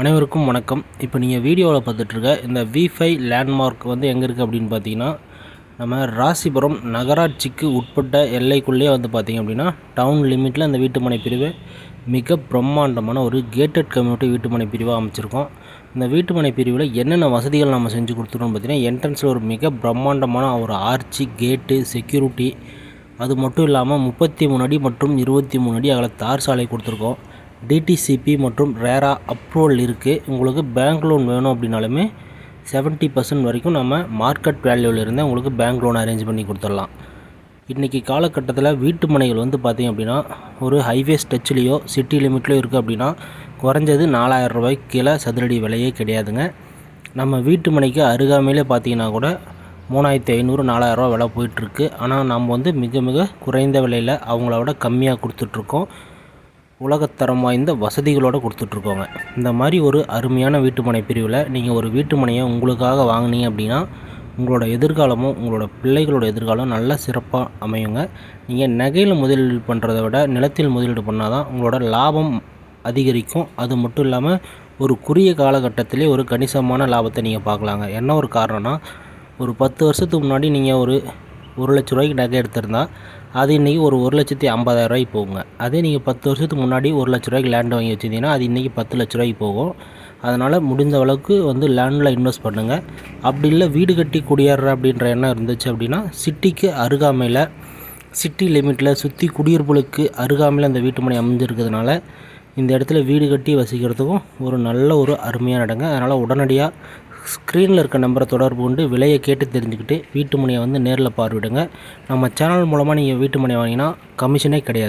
அனைவருக்கும் வணக்கம். இப்போ நீங்கள் வீடியோவில் பார்த்துட்ருக்க இந்த விஃபை லேண்ட்மார்க் வந்து எங்கே இருக்குது அப்படின்னு பார்த்தீங்கன்னா நம்ம ராசிபுரம் நகராட்சிக்கு உட்பட்ட எல்லைக்குள்ளேயே வந்து பார்த்திங்க அப்படின்னா டவுன் லிமிட்டில் அந்த வீட்டுமனை பிரிவு மிக பிரம்மாண்டமான ஒரு கேட்டட் கம்யூனிட்டி வீட்டுமனை பிரிவாக அமைச்சிருக்கோம். இந்த வீட்டுமனை பிரிவில் என்னென்ன வசதிகள் நம்ம செஞ்சு கொடுத்துருக்கோம்னு பார்த்தீங்கன்னா என்ட்ரன்ஸில் ஒரு மிக பிரம்மாண்டமான ஒரு ஆர்ச்சி கேட்டு செக்யூரிட்டி அது மட்டும் இல்லாமல் முப்பத்தி மூணு அடி மற்றும் இருபத்தி மூணு அடி அகல தார் சாலை கொடுத்துருக்கோம். டிடிசிபி மற்றும் ரேரா அப்ரூவல் இருக்குது உங்களுக்கு பேங்க் லோன் வேணும் அப்படின்னாலுமே செவன்ட்டி பர்சன்ட் வரைக்கும் நம்ம மார்க்கெட் வேல்யூவிலிருந்தே உங்களுக்கு பேங்க் லோன் அரேஞ்ச் பண்ணி கொடுத்துடலாம். இன்றைக்கி காலகட்டத்தில் வீட்டு மனைகள் வந்து பார்த்திங்க அப்படின்னா ஒரு ஹைவே ஸ்டெச்லேயோ சிட்டி லிமிட்லேயோ இருக்குது அப்படின்னா குறைஞ்சது நாலாயிரம் ரூபாய்க்கு கீழே சதுரடி விலையே கிடையாதுங்க. நம்ம வீட்டு மனைக்கு அருகாமையிலே பார்த்தீங்கன்னா கூட மூணாயிரத்தி ஐநூறு நாலாயிரரூவா விலை போயிட்டுருக்கு ஆனால் நம்ம வந்து மிக மிக குறைந்த விலையில் அவங்கள விட கம்மியாக கொடுத்துட்ருக்கோம் உலகத்தரம் வாய்ந்த வசதிகளோடு கொடுத்துட்ருக்கோங்க. இந்த மாதிரி ஒரு அருமையான வீட்டுமனை பிரிவில் நீங்கள் ஒரு வீட்டுமனையை உங்களுக்காக வாங்கினீங்க அப்படின்னா உங்களோட எதிர்காலமும் உங்களோட பிள்ளைகளோட எதிர்காலம் நல்ல சிறப்பாக அமையுங்க. நீங்கள் நகையில் முதலீடு பண்ணுறதை விட நிலத்தில் முதலீடு பண்ணால் தான் உங்களோட லாபம் அதிகரிக்கும். அது மட்டும் இல்லாமல் ஒரு குறுகிய காலகட்டத்திலே ஒரு கணிசமான லாபத்தை நீங்கள் பார்க்கலாங்க. என்ன ஒரு காரணம்னா ஒரு பத்து வருஷத்துக்கு முன்னாடி நீங்கள் ஒரு ஒரு லட்ச ரூபாய்க்கு நகை எடுத்திருந்தா அது இன்றைக்கி ஒரு ஒரு லட்சத்தி ஐம்பதாயிரம் போகுங்க. அதே நீங்கள் பத்து வருஷத்துக்கு முன்னாடி ஒரு லட்ச ரூபாய்க்கு லேண்ட் வாங்கி வச்சுருந்தீங்கன்னா அது இன்றைக்கி பத்து லட்ச ரூபாய்க்கு போகும். அதனால் முடிந்த அளவுக்கு வந்து லேண்டில் இன்வெஸ்ட் பண்ணுங்கள் அப்படி இல்லை வீடு கட்டி குடியேற அப்படின்ற எண்ணம் இருந்துச்சு அப்படின்னா சிட்டிக்கு அருகாமையில் சிட்டி லிமிட்டில் சுற்றி குடியிருப்புகளுக்கு அருகாமையில் அந்த வீட்டு மனை அமைஞ்சிருக்கிறதுனால இந்த இடத்துல வீடு கட்டி வசிக்கிறதுக்கும் ஒரு நல்ல ஒரு அருமையான இடங்க. அதனால் உடனடியாக ஸ்க்ரீனில் இருக்க நம்பரை தொடர்பு கொண்டு விலையை கேட்டு தெரிஞ்சுக்கிட்டு வீட்டு மனையை வந்து நேரில் பார்வையிடுங்க. நம்ம சேனல் மூலமாக நீங்கள் வீட்டு மனை வாங்கினா கமிஷனே கிடையாது.